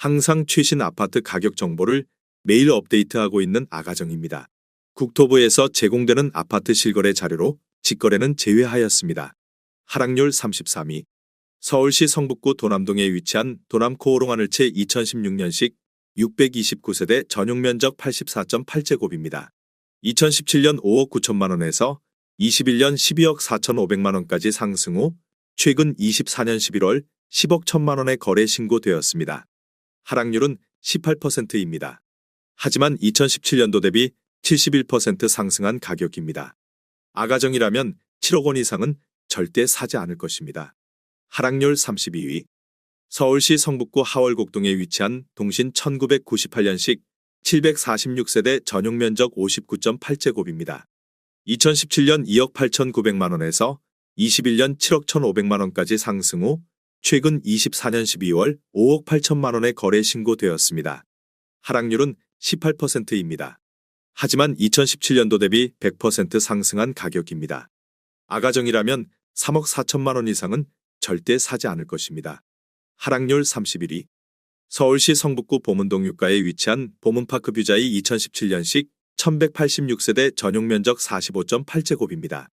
항상 최신 아파트 가격 정보를 매일 업데이트하고 있는 아가정입니다. 국토부에서 제공되는 아파트 실거래 자료로 직거래는 제외하였습니다. 하락률 33위. 서울시 성북구 도남동에 위치한 도남코오롱 하늘채 2016년식 629세대 전용 면적 84.8제곱입니다. 2017년 5억 9천만 원에서 21년 12억 4천5백만 원까지 상승 후 최근 24년 11월 10억 1천만 원에 거래 신고되었습니다. 하락률은 18%입니다. 하지만 2017년도 대비 71% 상승한 가격입니다. 아가정이라면 7억 원 이상은 절대 사지 않을 것입니다. 하락률 32위. 서울시 성북구 하월곡동에 위치한 동신 1998년식 746세대 전용 면적 59.8제곱입니다. 2017년 2억 8,900만 원에서 21년 7억 1,500만 원까지 상승 후 최근 24년 12월 5억 8천만 원에 거래 신고되었습니다. 하락률은 18%입니다. 하지만 2017년도 대비 100% 상승한 가격입니다. 아가정이라면 3억 4천만 원 이상은 절대 사지 않을 것입니다. 하락률 31위. 서울시 성북구 보문동 유가에 위치한 보문파크 뷰자이 2017년식 1186세대 전용 면적 45.8제곱입니다.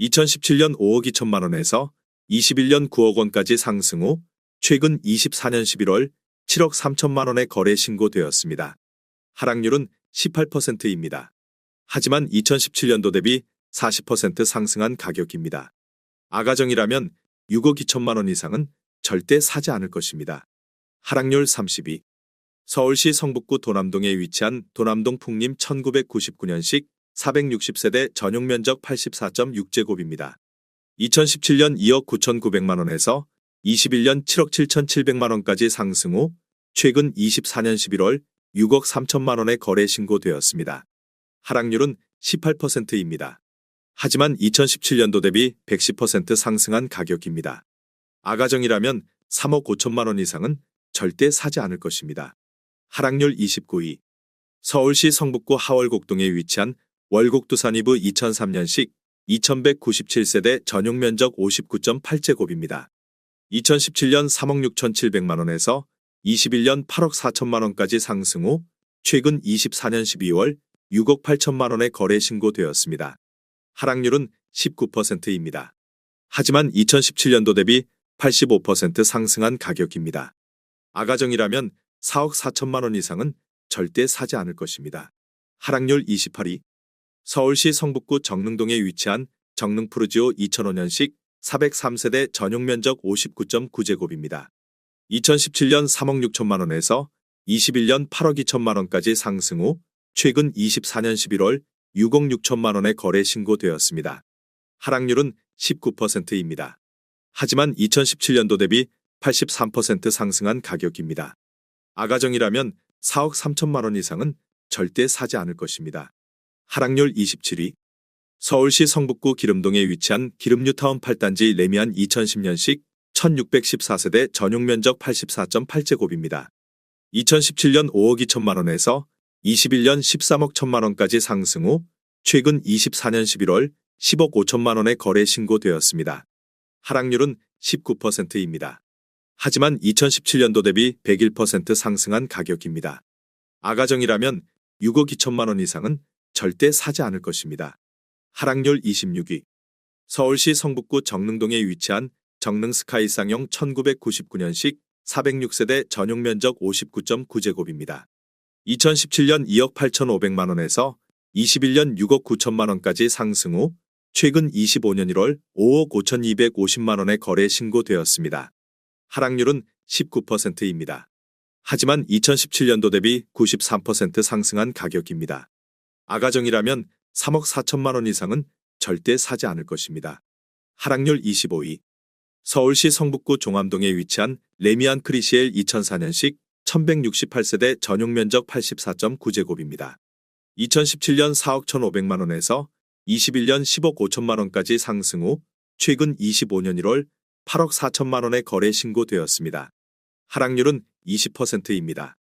2017년 5억 2천만 원에서 21년 9억 원까지 상승 후 최근 24년 11월 7억 3천만 원에 거래 신고되었습니다. 하락률은 18%입니다. 하지만 2017년도 대비 40% 상승한 가격입니다. 아가정이라면 6억 2천만 원 이상은 절대 사지 않을 것입니다. 하락률 32. 서울시 성북구 도남동에 위치한 도남동 풍림 1999년식 460세대 전용 면적 84.6제곱입니다. 2017년 2억 9,900만 원에서 21년 7억 7,700만 원까지 상승 후 최근 24년 11월 6억 3천만 원에 거래 신고되었습니다. 하락률은 18%입니다. 하지만 2017년도 대비 110% 상승한 가격입니다. 아가정이라면 3억 5천만 원 이상은 절대 사지 않을 것입니다. 하락률 29위. 서울시 성북구 하월곡동에 위치한 월곡두산이브 2003년식 2197세대 전용 면적 59.8제곱입니다. 2017년 3억 6천7백만 원에서 21년 8억 4천만 원까지 상승 후 최근 24년 12월 6억 8천만 원에 거래 신고되었습니다. 하락률은 19%입니다. 하지만 2017년도 대비 85% 상승한 가격입니다. 아가정이라면 4억 4천만 원 이상은 절대 사지 않을 것입니다. 하락률 28위. 서울시 성북구 정릉동에 위치한 정릉푸르지오 2005년식 403세대 전용 면적 59.9제곱입니다. 2017년 3억 6천만 원에서 21년 8억 2천만 원까지 상승 후 최근 24년 11월 6억 6천만 원에 거래 신고되었습니다. 하락률은 19%입니다. 하지만 2017년도 대비 83% 상승한 가격입니다. 아가정이라면 4억 3천만 원 이상은 절대 사지 않을 것입니다. 하락률 27위. 서울시 성북구 기름동에 위치한 기름뉴타운 8단지 레미안 2010년식 1614세대 전용 면적 84.8제곱입니다. 2017년 5억 2천만 원에서 21년 13억 1천만 원까지 상승 후 최근 24년 11월 10억 5천만 원에 거래 신고되었습니다. 하락률은 19%입니다. 하지만 2017년도 대비 101% 상승한 가격입니다. 아가정이라면 6억 2천만 원 이상은 절대 사지 않을 것입니다. 하락률 26위. 서울시 성북구 정릉동에 위치한 정릉 스카이 쌍용 1999년식 406세대 전용 면적 59.9제곱입니다. 2017년 2억 8천5백만 원에서 21년 6억 9천만 원까지 상승 후 최근 25년 1월 5억 5천2백오십만 원에 거래 신고되었습니다. 하락률은 19%입니다. 하지만 2017년도 대비 93% 상승한 가격입니다. 아가정이라면 3억 4천만 원 이상은 절대 사지 않을 것입니다. 하락률 25위. 서울시 성북구 종암동에 위치한 레미안 크리시엘 2004년식 1168세대 전용 면적 84.9제곱입니다. 2017년 4억 1,500만 원에서 21년 10억 5천만 원까지 상승 후 최근 25년 1월 8억 4천만 원에 거래 신고되었습니다. 하락률은 20%입니다.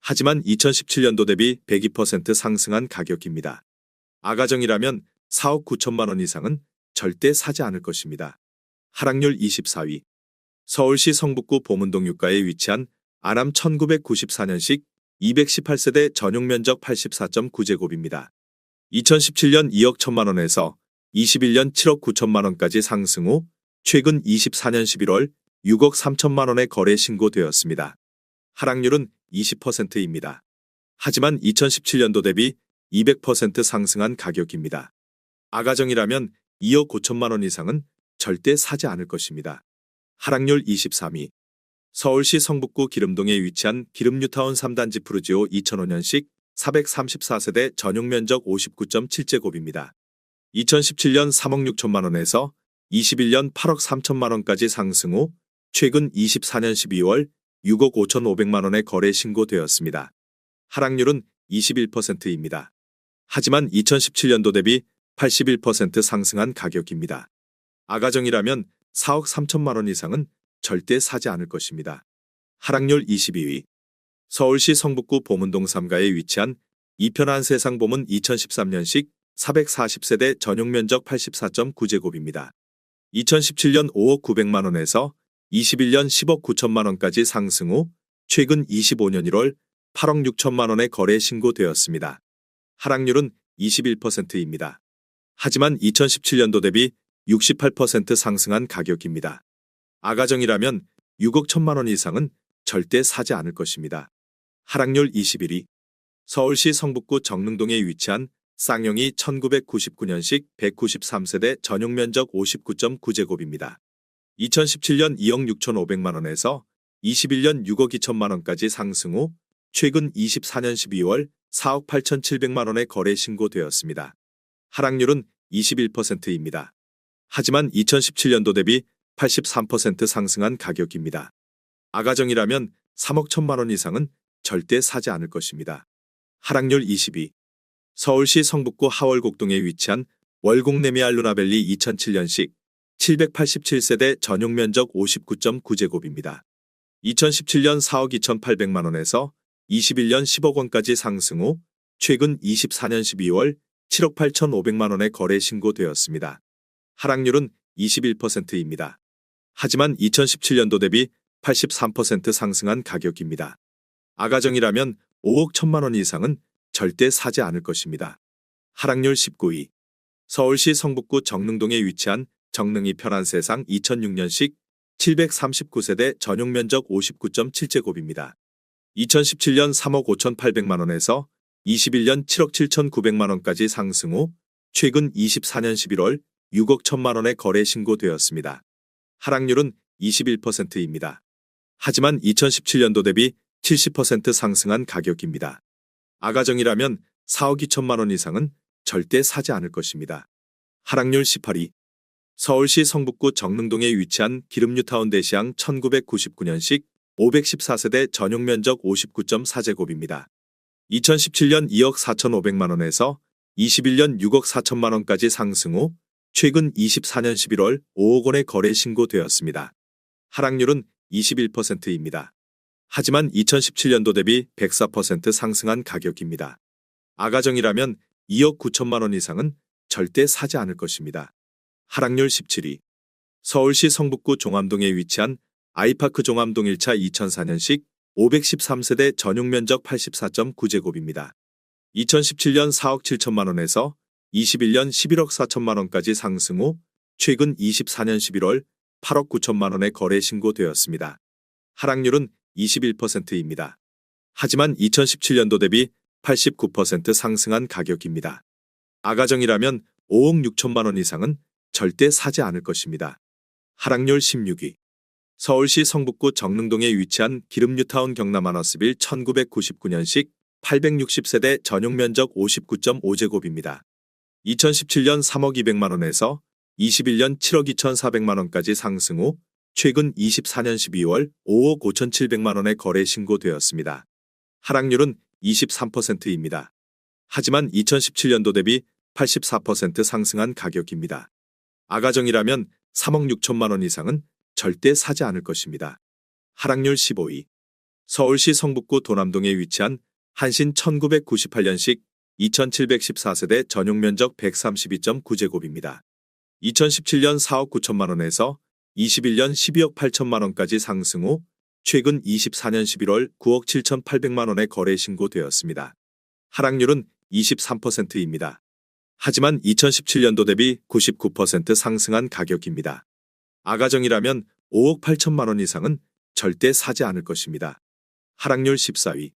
하지만 2017년도 대비 102% 상승한 가격입니다. 아가정이라면 4억 9천만 원 이상은 절대 사지 않을 것입니다. 하락률 24위. 서울시 성북구 보문동 유가에 위치한 아남 1994년식 218세대 전용 면적 84.9제곱입니다. 2017년 2억 1천만 원에서 21년 7억 9천만 원까지 상승 후 최근 24년 11월 6억 3천만 원의 거래 신고되었습니다. 하락률은 20%입니다. 하지만 2017년도 대비 200% 상승한 가격입니다. 아가정이라면 2억 5천만 원 이상은 절대 사지 않을 것입니다. 하락률 23위. 서울시 성북구 기름동에 위치한 기름뉴타운 3단지 푸르지오 2005년식 434세대 전용 면적 59.7제곱입니다. 2017년 3억 6천만 원에서 21년 8억 3천만 원까지 상승 후 최근 24년 12월 6억 5천5백만 원의 거래 신고되었습니다. 하락률은 21%입니다. 하지만 2017년도 대비 81% 상승한 가격입니다. 아가정이라면 4억 3천만 원 이상은 절대 사지 않을 것입니다. 하락률 22위. 서울시 성북구 보문동 3가에 위치한 이편한 세상 보문 2013년식 440세대 전용 면적 84.9제곱입니다. 2017년 5억 900만 원에서 21년 10억 9천만 원까지 상승 후 최근 25년 1월 8억 6천만 원의 거래 신고되었습니다. 하락률은 21%입니다. 하지만 2017년도 대비 68% 상승한 가격입니다. 아가정이라면 6억 1천만 원 이상은 절대 사지 않을 것입니다. 하락률 21위. 서울시 성북구 정릉동에 위치한 쌍용이 1999년식 193세대 전용 면적 59.9제곱입니다. 2017년 2억 6천5백만 원에서 21년 6억 2천만 원까지 상승 후 최근 24년 12월 4억 8천7백만 원의 거래 신고되었습니다. 하락률은 21%입니다. 하지만 2017년도 대비 83% 상승한 가격입니다. 아가정이라면 3억 1천만 원 이상은 절대 사지 않을 것입니다. 하락률 22. 서울시 성북구 하월곡동에 위치한 월곡레미알 루나벨리 2007년식 787세대 전용 면적 59.9제곱입니다. 2017년 4억 2,800만 원에서 21년 10억 원까지 상승 후 최근 24년 12월 7억 8,500만 원의 거래 신고되었습니다. 하락률은 21%입니다. 하지만 2017년도 대비 83% 상승한 가격입니다. 아가정이라면 5억 1천만 원 이상은 절대 사지 않을 것입니다. 하락률 19위. 서울시 성북구 정릉동에 위치한 정릉이 편한 세상 2006년식 739세대 전용 면적 59.7제곱입니다. 2017년 3억 5,800만 원에서 21년 7억 7,900만 원까지 상승 후 최근 24년 11월 6억 1천만 원의 거래 신고되었습니다. 하락률은 21%입니다. 하지만 2017년도 대비 70% 상승한 가격입니다. 아가정이라면 4억 2천만 원 이상은 절대 사지 않을 것입니다. 하락률 18위. 서울시 성북구 정릉동에 위치한 기름뉴타운 대시양 1999년식 514세대 전용 면적 59.4제곱입니다. 2017년 2억 4천5백만 원에서 21년 6억 4천만 원까지 상승 후 최근 24년 11월 5억 원의 거래 신고되었습니다. 하락률은 21%입니다. 하지만 2017년도 대비 104% 상승한 가격입니다. 아가정이라면 2억 9천만 원 이상은 절대 사지 않을 것입니다. 하락률 17위. 서울시 성북구 종암동에 위치한 아이파크 종암동 1차 2004년식 513세대 전용 면적 84.9제곱입니다. 2017년 4억 7천만 원에서 21년 11억 4천만 원까지 상승 후 최근 24년 11월 8억 9천만 원의 거래 신고되었습니다. 하락률은 21%입니다. 하지만 2017년도 대비 89% 상승한 가격입니다. 아가정이라면 5억 6천만 원 이상은 절대 사지 않을 것입니다. 하락률 16위. 서울시 성북구 정릉동에 위치한 기름뉴타운 경남아너스빌 1999년식 860세대 전용 면적 59.5제곱입니다. 2017년 3억 2백만 원에서 21년 7억 2천4백만 원까지 상승 후 최근 24년 12월 5억 5천7백만 원의 거래 신고되었습니다. 하락률은 23%입니다. 하지만 2017년도 대비 84% 상승한 가격입니다. 아가정이라면 3억 6천만 원 이상은 절대 사지 않을 것입니다. 하락률 15위. 서울시 성북구 도남동에 위치한 한신 1998년식 2714세대 전용 면적 132.9제곱입니다. 2017년 4억 9천만 원에서 21년 12억 8천만 원까지 상승 후 최근 24년 11월 9억 7,800만 원의 거래 신고되었습니다. 하락률은 23%입니다. 하지만 2017년도 대비 99% 상승한 가격입니다. 아가정이라면 5억 8천만 원 이상은 절대 사지 않을 것입니다. 하락률 14위.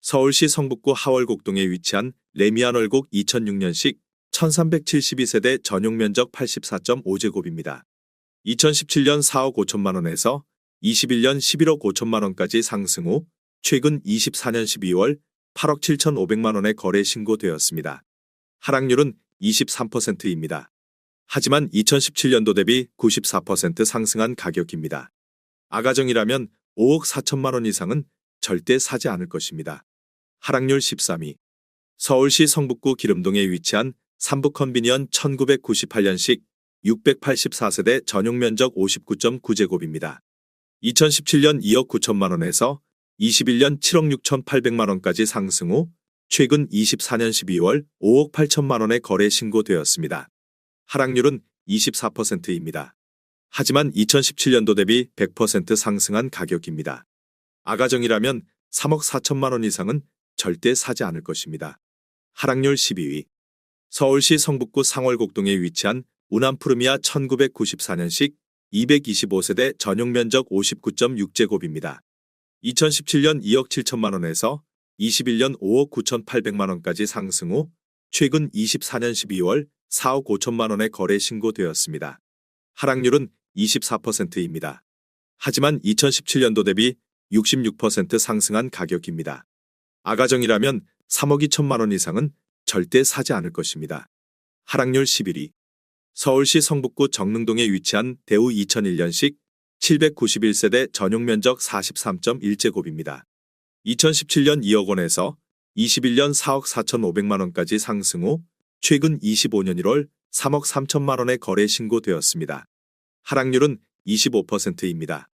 서울시 성북구 하월곡동에 위치한 레미안 월곡 2006년식 1372세대 전용 면적 84.5제곱입니다. 2017년 4억 5천만 원에서 21년 11억 5천만 원까지 상승 후 최근 24년 12월 8억 7천 5백만 원의 거래 신고되었습니다. 하락률은 23%입니다. 하지만 2017년도 대비 94% 상승한 가격입니다. 아가정이라면 5억 4천만 원 이상은 절대 사지 않을 것입니다. 하락률 13위. 서울시 성북구 기름동에 위치한 삼북컨비니언 1998년식 684세대 전용 면적 59.9제곱입니다. 2017년 2억 9천만 원에서 21년 7억 6천 8백만 원까지 상승 후 최근 24년 12월 5억 8천만 원의 거래 신고되었습니다. 하락률은 24%입니다. 하지만 2017년도 대비 100% 상승한 가격입니다. 아가정이라면 3억 4천만 원 이상은 절대 사지 않을 것입니다. 하락률 12위. 서울시 성북구 상월곡동에 위치한 우남푸르미아 1994년식 225세대 전용 면적 59.6제곱입니다. 2017년 2억 7천만 원에서 21년 5억 9천8백만 원까지 상승 후 최근 24년 12월 4억 5천만 원의 거래 신고되었습니다. 하락률은 24%입니다. 하지만 2017년도 대비 66% 상승한 가격입니다. 아가정이라면 3억 2천만 원 이상은 절대 사지 않을 것입니다. 하락률 11위. 서울시 성북구 정릉동에 위치한 대우 2001년식 791세대 전용 면적 43.1제곱입니다. 2017년 2억 원에서 21년 4억 4천5백만 원까지 상승 후 최근 25년 1월 3억 3천만 원의 거래 신고되었습니다. 하락률은 25%입니다.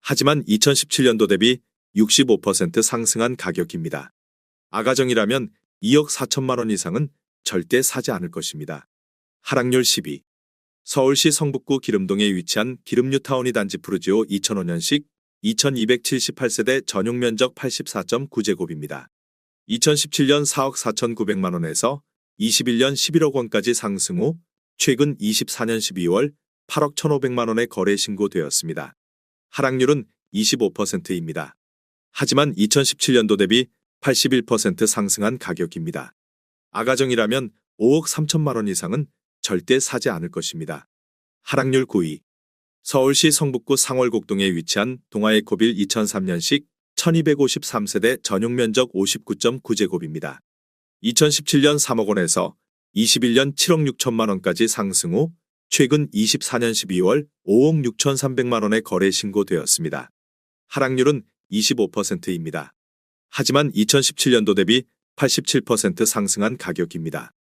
하지만 2017년도 대비 65% 상승한 가격입니다. 아가정이라면 2억 4천만 원 이상은 절대 사지 않을 것입니다. 하락률 12. 서울시 성북구 기름동에 위치한 기름뉴타운이 단지 푸르지오 2005년식 2278세대 전용 면적 84.9제곱입니다. 2017년 4억 4천9백만 원에서 21년 11억 원까지 상승 후 최근 24년 12월 8억 1,500만 원의 거래 신고되었습니다. 하락률은 25%입니다. 하지만 2017년도 대비 81% 상승한 가격입니다. 아가정이라면 5억 3천만 원 이상은 절대 사지 않을 것입니다. 하락률 9위. 서울시 성북구 상월곡동에 위치한 동아에코빌 2003년식 1253세대 전용 면적 59.9제곱입니다. 2017년 3억 원에서 21년 7억 6천만 원까지 상승 후 최근 24년 12월 5억 6천3백만 원의 거래 신고되었습니다. 하락률은 25%입니다. 하지만 2017년도 대비 87% 상승한 가격입니다.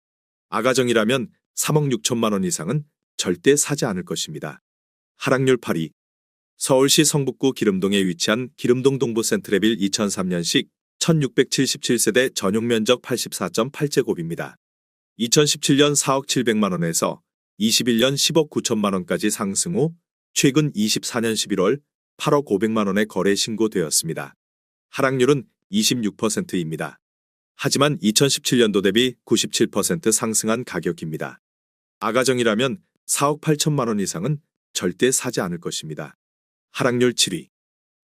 아가정이라면 3억 6천만 원 이상은 절대 사지 않을 것입니다. 하락률 8위. 서울시 성북구 기름동에 위치한 기름동 동부 센트레빌 2003년식 1677세대 전용 면적 84.8제곱입니다. 2017년 4억 7백만 원에서 21년 10억 9천만 원까지 상승 후 최근 24년 11월 8억 5백만 원의 거래 신고되었습니다. 하락률은 26%입니다. 하지만 2017년도 대비 97% 상승한 가격입니다. 아가정이라면 4억 8천만 원 이상은 절대 사지 않을 것입니다. 하락률 7위.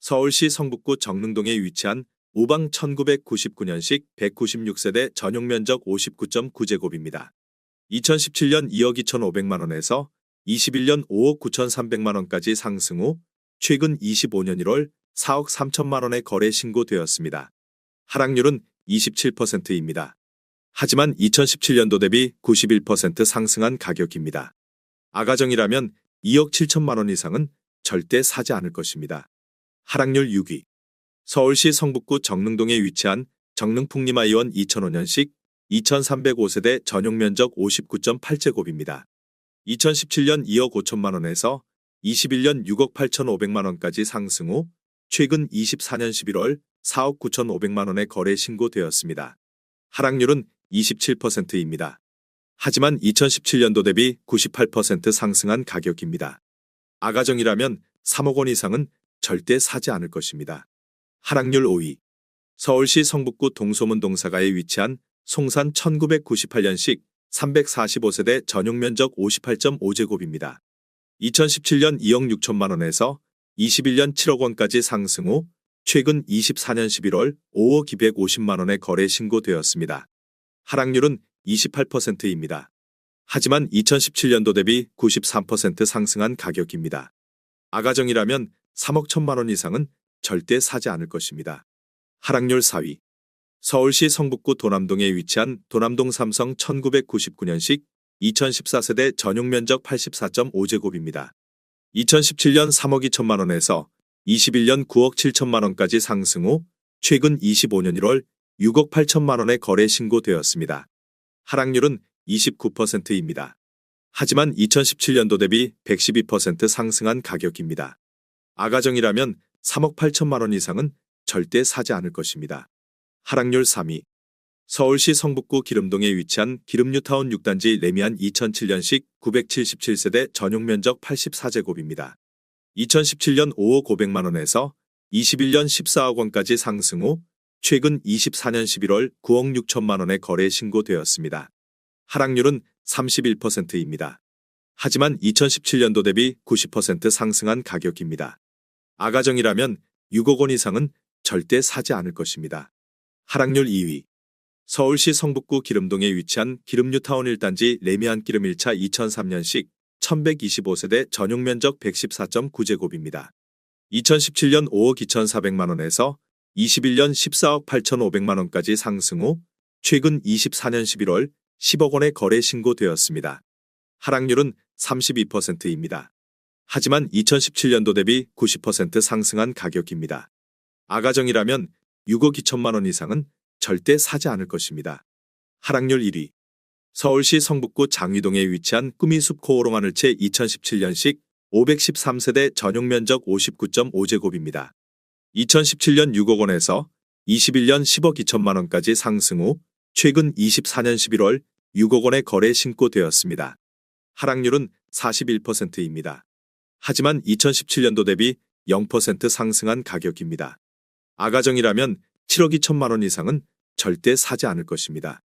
서울시 성북구 정릉동에 위치한 우방 1999년식 196세대 전용 면적 59.9제곱입니다. 2017년 2억 2천5백만 원에서 21년 5억 9천3백만 원까지 상승 후 최근 25년 1월 4억 3천만 원의 거래 신고되었습니다. 하락률은 27%입니다. 하지만 2017년도 대비 91% 상승한 가격입니다. 아가정이라면 2억 7천만 원 이상은 절대 사지 않을 것입니다. 하락률 6위. 서울시 성북구 정릉동에 위치한 정릉풍림아이원 2005년식 2305세대 전용 면적 59.8제곱입니다. 2017년 2억 5천만 원에서 21년 6억 8천5백만 원까지 상승 후 최근 24년 11월 4억 9천5백만 원의 거래 신고되었습니다. 하락률은 27%입니다. 하지만 2017년도 대비 98% 상승한 가격입니다. 아가정이라면 3억 원 이상은 절대 사지 않을 것입니다. 하락률 5위. 서울시 성북구 동소문 동사가에 위치한 송산 1998년식 345세대 전용 면적 58.5제곱입니다. 2017년 2억 6천만 원에서 21년 7억 원까지 상승 후 최근 24년 11월 5억 250만 원에 거래 신고되었습니다. 하락률은 28%입니다. 하지만 2017년도 대비 93% 상승한 가격입니다. 아가정이라면 3억 1천만 원 이상은 절대 사지 않을 것입니다. 하락률 4위. 서울시 성북구 도남동에 위치한 도남동 삼성 1999년식 2014세대 전용 면적 84.5제곱입니다. 2017년 3억 2천만 원에서 21년 9억 7천만 원까지 상승 후 최근 25년 1월 6억 8천만 원에 거래 신고되었습니다. 하락률은 29%입니다. 하지만 2017년도 대비 112% 상승한 가격입니다. 아가정이라면 3억 8천만 원 이상은 절대 사지 않을 것입니다. 하락률 3위. 서울시 성북구 기름동에 위치한 기름뉴타운 6단지 레미안 2007년식 977세대 전용 면적 84제곱입니다. 2017년 5억 500만 원에서 21년 14억 원까지 상승 후 최근 24년 11월 9억 6천만 원에 거래 신고되었습니다. 하락률은 31%입니다. 하지만 2017년도 대비 90% 상승한 가격입니다. 아가정이라면 6억 원 이상은 절대 사지 않을 것입니다. 하락률 2위. 서울시 성북구 기름동에 위치한 기름뉴타운 1단지 레미안 기름 1차 2003년식 1125세대 전용 면적 114.9제곱입니다. 2017년 5억 2,400만 원에서 21년 14억 8,500만 원까지 상승 후 최근 24년 11월 10억 원에 거래 신고되었습니다. 하락률은 32%입니다. 하지만 2017년도 대비 90% 상승한 가격입니다. 아가정이라면 6억 2천만 원 이상은 절대 사지 않을 것입니다. 하락률 1위. 서울시 성북구 장위동에 위치한 꾸미숲 코오롱 하늘채 2017년식 513세대 전용 면적 59.5제곱입니다. 2017년 6억 원에서 21년 10억 2천만 원까지 상승 후 최근 24년 11월 6억 원에 거래 신고되었습니다. 하락률은 41%입니다. 하지만 2017년도 대비 0% 상승한 가격입니다. 아가정이라면 7억 2천만 원 이상은 절대 사지 않을 것입니다.